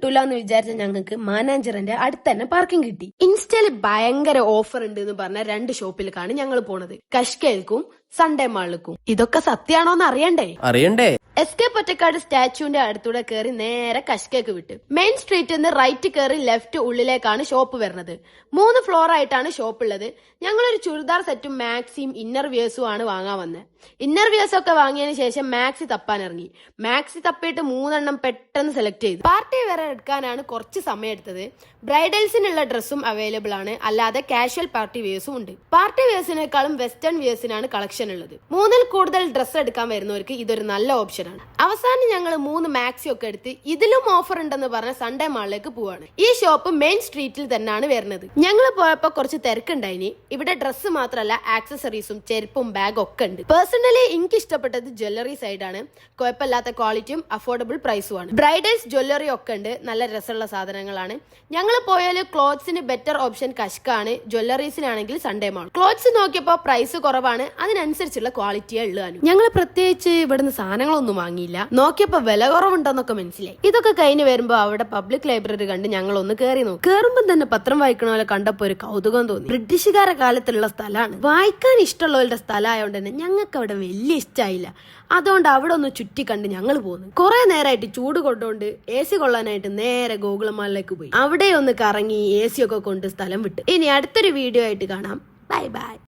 കിട്ടൂല എന്ന് വിചാരിച്ച ഞങ്ങൾക്ക് മാനാഞ്ചറിന്റെ അടുത്ത് തന്നെ പാർക്കിംഗ് കിട്ടി ഇൻസ്റ്റയിൽ ഭയങ്കര ഓഫർ ഉണ്ട് എന്ന് പറഞ്ഞ രണ്ട് ഷോപ്പിലേക്കാണ് ഞങ്ങൾ പോണത്. കഷ്കേൽക്കും സൺഡേ മാളിലേക്കും ഇതൊക്കെ സത്യാണോന്ന് അറിയണ്ടേ? അറിയണ്ടേ? എസ് കെ പൊറ്റക്കാട് സ്റ്റാച്ചുവിന്റെ അടുത്തൂടെ കയറി നേരെ കഷ്കേക്ക് വിട്ട്. മെയിൻ സ്ട്രീറ്റിൽ നിന്ന് റൈറ്റ് കയറി ലെഫ്റ്റ് ഉള്ളിലേക്കാണ് ഷോപ്പ് വരുന്നത്. മൂന്ന് ഫ്ലോർ ആയിട്ടാണ് ഷോപ്പ് ഉള്ളത്. ഞങ്ങളൊരു ചുരിദാർ സെറ്റും മാക്സിയും ഇന്നർ വിയേഴ്സും ആണ് വാങ്ങാൻ വന്നത് ഇന്നർ വിയേഴ്സ് ഒക്കെ വാങ്ങിയതിന് ശേഷം മാക്സി തപ്പാൻ ഇറങ്ങി. മാക്സി തപ്പിയിട്ട് മൂന്നെണ്ണം പെട്ടെന്ന് സെലക്ട് ചെയ്തു. പാർട്ടി വേറെ എടുക്കാനാണ് കുറച്ച് സമയം എടുത്തത്. ബ്രൈഡൽസിനുള്ള ഡ്രസ്സും അവൈലബിൾ ആണ്. അല്ലാതെ കാഷ്വൽ പാർട്ടി വിയേഴ്സും ഉണ്ട്. പാർട്ടി വിയേഴ്സിനേക്കാളും വെസ്റ്റേൺ വിയേഴ്സിനാണ് കളക്ഷൻ ഉള്ളത്. മൂന്നിൽ കൂടുതൽ ഡ്രസ്സ് എടുക്കാൻ വരുന്നവർക്ക് ഇതൊരു നല്ല ഓപ്ഷനാണ് അവസാനം ഞങ്ങൾ മൂന്ന് മാക്സി ഒക്കെ എടുത്ത് ഇതിലും ഓഫർ ഉണ്ടെന്ന് പറഞ്ഞ സൺഡേ മാളിലേക്ക് പോവാണ്. ഈ ഷോപ്പ് മെയിൻ സ്ട്രീറ്റിൽ തന്നെയാണ് വരുന്നത്. ഞങ്ങൾ പോയപ്പോ കുറച്ച് തിരക്കുണ്ടായിനി. ഇവിടെ ഡ്രസ്സ് മാത്രമല്ല ആക്സസറീസും ചെരുപ്പും ബാഗും ഒക്കെ ഉണ്ട്. പേഴ്സണലി എനിക്ക് ഇഷ്ടപ്പെട്ടത് ജ്വല്ലറി സൈഡാണ് കുഴപ്പമില്ലാത്ത ക്വാളിറ്റിയും അഫോർഡബിൾ പ്രൈസുമാണ് ബ്രൈഡൽസ് ജ്വല്ലറി ഒക്കെ ഉണ്ട്. നല്ല രസമുള്ള സാധനങ്ങളാണ്. ഞങ്ങൾ പോയാൽ ക്ലോത്ത്സിന് ബെറ്റർ ഓപ്ഷൻ കഷ്കാണ് ജ്വല്ലറീസിനാണെങ്കിൽ സൺഡേ മാൾ ക്ലോത്ത്സ് നോക്കിയപ്പോൾ പ്രൈസ് കുറവാണ്. അതിനനുസരിച്ചുള്ള ക്വാളിറ്റിയാണ് ഉള്ളതാണ് ഞങ്ങൾ പ്രത്യേകിച്ച് ഇവിടുന്ന് സാധനങ്ങളൊന്നും വാങ്ങിയില്ല. നോക്കിയപ്പോ വില കുറവുണ്ടെന്നൊക്കെ മനസ്സിലായി. ഇതൊക്കെ കഴിഞ്ഞ് വരുമ്പോ അവിടെ പബ്ലിക് ലൈബ്രറി കണ്ട് ഞങ്ങൾ ഒന്ന് കയറി നോക്കി. കയറുമ്പോൾ തന്നെ പത്രം വായിക്കണ പോലെ കണ്ടപ്പോ ഒരു കൗതുകം തോന്നി. ബ്രിട്ടീഷുകാര കാലത്തുള്ള സ്ഥലമാണ്. വായിക്കാൻ ഇഷ്ടമുള്ളവരുടെ സ്ഥലമായതുകൊണ്ട് തന്നെ ഞങ്ങൾക്ക് അവിടെ വലിയ ഇഷ്ടമായില്ല അതുകൊണ്ട് അവിടെ ഒന്ന് ചുറ്റി കണ്ട് ഞങ്ങൾ പോന്നു. കുറെ നേരമായിട്ട് ചൂട് കൊണ്ടുകൊണ്ട് എ സി കൊള്ളാനായിട്ട് നേരെ ഗോകുളമാളിലേക്ക് പോയി. അവിടെ ഒന്ന് കറങ്ങി എ സി ഒക്കെ കൊണ്ട് സ്ഥലം വിട്ടു. ഇനി അടുത്തൊരു വീഡിയോ ആയിട്ട് കാണാം. Bye bye